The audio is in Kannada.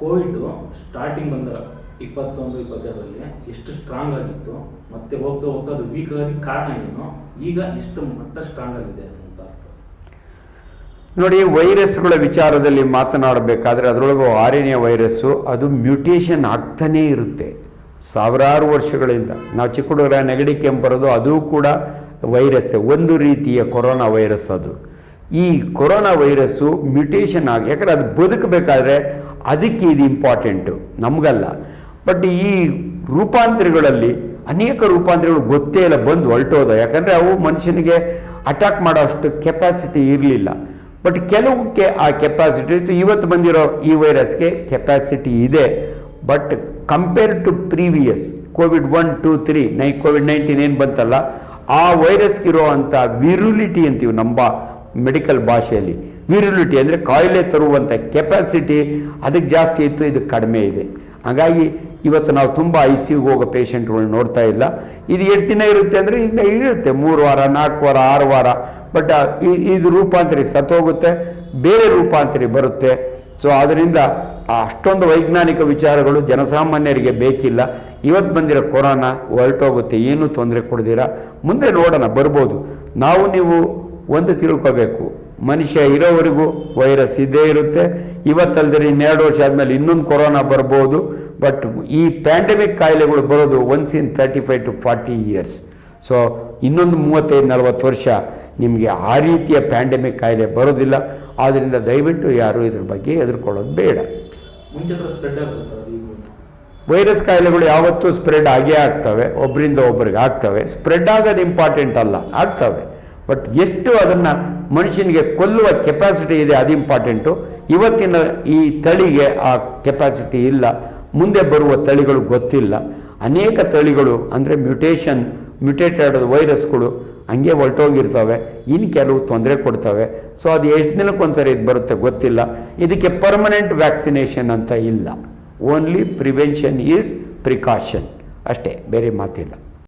ಕೋವಿಡ್ ಸ್ಟಾರ್ಟಿಂಗ್ ಬಂದಾಗ ಇಪ್ಪತ್ತೊಂದು, ಇಪ್ಪತ್ತೆರಡರಲ್ಲಿ ಎಷ್ಟು ಸ್ಟ್ರಾಂಗ್ ಆಗಿತ್ತು, ಮತ್ತೆ ಹೋಗ್ತಾ ಹೋಗ್ತಾ ಅದು ವೀಕ್ ಆಗಿ ಕಾರಣ ಏನು? ಈಗ ಇಷ್ಟು ಮಟ್ಟ ಸ್ಟ್ರಾಂಗ್ ಆಗಿದೆ ಅಂತ ನೋಡಿ ವೈರಸ್ಗಳ ವಿಚಾರದಲ್ಲಿ ಮಾತನಾಡಬೇಕಾದ್ರೆ ಅದರೊಳಗೆ ಆರ್ ಎನ್ ಎ ವೈರಸ್ಸು, ಅದು ಮ್ಯೂಟೇಷನ್ ಆಗ್ತಾನೇ ಇರುತ್ತೆ. ಸಾವಿರಾರು ವರ್ಷಗಳಿಂದ. ನಾವು ಚಿಕ್ಕ ಹುಡುಗರ ನೆಗಡಿ ಕೆಂಪು ಬರೋದು, ಅದು ಕೂಡ ವೈರಸ್ಸೇ ಒಂದು ರೀತಿಯ ಕೊರೋನಾ ವೈರಸ್ ಅದು. ಈ ಕೊರೋನಾ ವೈರಸ್ಸು ಮ್ಯೂಟೇಷನ್ ಆಗಿ, ಯಾಕಂದರೆ ಅದು ಬದುಕಬೇಕಾದ್ರೆ ಅದಕ್ಕೆ ಇದು ಇಂಪಾರ್ಟೆಂಟು ನಮಗಲ್ಲ. ಬಟ್ ಈ ರೂಪಾಂತರಗಳಲ್ಲಿ, ಅನೇಕ ರೂಪಾಂತರಗಳು ಗೊತ್ತೇ ಇಲ್ಲ, ಬಂದು ಹೊರಟೋದ. ಯಾಕಂದರೆ ಅವು ಮನುಷ್ಯನಿಗೆ ಅಟ್ಯಾಕ್ ಮಾಡೋ ಅಷ್ಟು ಕೆಪಾಸಿಟಿ ಇರಲಿಲ್ಲ. ಬಟ್ ಕೆಲವಕ್ಕೆ ಆ ಕೆಪಾಸಿಟಿ ಇತ್ತು. ಇವತ್ತು ಬಂದಿರೋ ಈ ವೈರಸ್ಗೆ ಕೆಪಾಸಿಟಿ ಇದೆ. But compare to previous COVID one two three ನೈ ಕೋವಿಡ್ ನೈನ್ಟೀನ್ ಏನು ಬಂತಲ್ಲ, ಆ ವೈರಸ್ಗಿರೋ ಅಂಥ ವಿರುಲಿಟಿ ಅಂತೀವಿ ನಮ್ಮ ಮೆಡಿಕಲ್ ಭಾಷೆಯಲ್ಲಿ. ವಿರುಲಿಟಿ ಅಂದರೆ ಕಾಯಿಲೆ ತರುವಂಥ ಕೆಪಾಸಿಟಿ ಅದಕ್ಕೆ ಜಾಸ್ತಿ ಇತ್ತು, ಇದು ಕಡಿಮೆ ಇದೆ. ಹಾಗಾಗಿ ಇವತ್ತು ನಾವು ತುಂಬ ಐ ಸಿ ಯುಗೆ ಹೋಗೋ ಪೇಷಂಟ್ಗಳು ನೋಡ್ತಾ ಇಲ್ಲ. ಇದು ಎಷ್ಟು ದಿನ ಇರುತ್ತೆ ಅಂದರೆ ಈಗ ಇರುತ್ತೆ, ಮೂರು ವಾರ, ನಾಲ್ಕು ವಾರ, ಆರು ವಾರ. ಬಟ್ ಇದು ರೂಪಾಂತರಿ ಸತ್ತೋಗುತ್ತೆ, ಬೇರೆ ರೂಪಾಂತರಿ ಬರುತ್ತೆ. ಸೊ ಅದರಿಂದ ಆ ಅಷ್ಟೊಂದು ವೈಜ್ಞಾನಿಕ ವಿಚಾರಗಳು ಜನಸಾಮಾನ್ಯರಿಗೆ ಬೇಕಿಲ್ಲ. ಇವತ್ತು ಬಂದಿರೋ ಕೊರೋನಾ ಹೊರಟೋಗುತ್ತೆ, ಏನೂ ತೊಂದರೆ ಕೊಡ್ದಿರ. ಮುಂದೆ ನೋಡೋಣ, ಬರ್ಬೋದು. ನಾವು ನೀವು ಒಂದು ತಿಳ್ಕೋಬೇಕು. ಮನುಷ್ಯ ಇರೋವರೆಗೂ ವೈರಸ್ ಇದ್ದೇ ಇರುತ್ತೆ. ಇವತ್ತಲ್ದರೆ ಇನ್ನೆರಡು ವರ್ಷ ಆದಮೇಲೆ ಇನ್ನೊಂದು ಕೊರೋನಾ ಬರ್ಬೋದು. ಬಟ್ ಈ ಪ್ಯಾಂಡಮಿಕ್ ಕಾಯಿಲೆಗಳು ಬರೋದು once in thirty five to forty years so ಇನ್ನೊಂದು ಮೂವತ್ತೈದು ನಲವತ್ತು ವರ್ಷ ನಿಮಗೆ ಆ ರೀತಿಯ ಪ್ಯಾಂಡಮಿಕ್ ಕಾಯಿಲೆ ಬರೋದಿಲ್ಲ. ಆದ್ದರಿಂದ ದಯವಿಟ್ಟು ಯಾರೂ ಇದ್ರ ಬಗ್ಗೆ ಹೆದರ್ಕೊಳ್ಳೋದು ಬೇಡ. ವೈರಸ್ ಕಾಯಿಲೆಗಳು ಯಾವತ್ತೂ ಸ್ಪ್ರೆಡ್ ಆಗೇ ಆಗ್ತವೆ. ಒಬ್ಬರಿಂದ ಒಬ್ಬರಿಗೆ ಆಗ್ತವೆ. ಸ್ಪ್ರೆಡ್ ಆಗೋದು ಇಂಪಾರ್ಟೆಂಟ್ ಅಲ್ಲ. ಆಗ್ತವೆ. ಬಟ್ ಎಷ್ಟು ಅದನ್ನು ಮನುಷ್ಯನಿಗೆ ಕೊಲ್ಲುವ ಕೆಪಾಸಿಟಿ ಇದೆ ಅದು ಇಂಪಾರ್ಟೆಂಟು ಇವತ್ತಿನ ಈ ತಳಿಗೆ ಆ ಕೆಪಾಸಿಟಿ ಇಲ್ಲ. ಮುಂದೆ ಬರುವ ತಳಿಗಳು ಗೊತ್ತಿಲ್ಲ. ಅನೇಕ ತಳಿಗಳು ಅಂದರೆ ಮ್ಯೂಟೇಷನ್ ಮ್ಯೂಟೇಟೆಡ್ ವೈರಸ್ಗಳು ಹಂಗೆ ಹೊರಟೋಗಿರ್ತವೆ. ಇನ್ನು ಕೆಲವು ತೊಂದರೆ ಕೊಡ್ತವೆ. ಸೊ ಅದು ಎಷ್ಟು ದಿನಕ್ಕೊಂದ್ಸರಿ ಇದು ಬರುತ್ತೆ ಗೊತ್ತಿಲ್ಲ. ಇದಕ್ಕೆ ಪರ್ಮನೆಂಟ್ ವ್ಯಾಕ್ಸಿನೇಷನ್ ಅಂತ ಇಲ್ಲ. ಓನ್ಲಿ ಪ್ರಿವೆನ್ಷನ್ ಈಸ್ ಪ್ರಿಕಾಷನ್ ಅಷ್ಟೇ, ಬೇರೆ ಮಾತಿಲ್ಲ.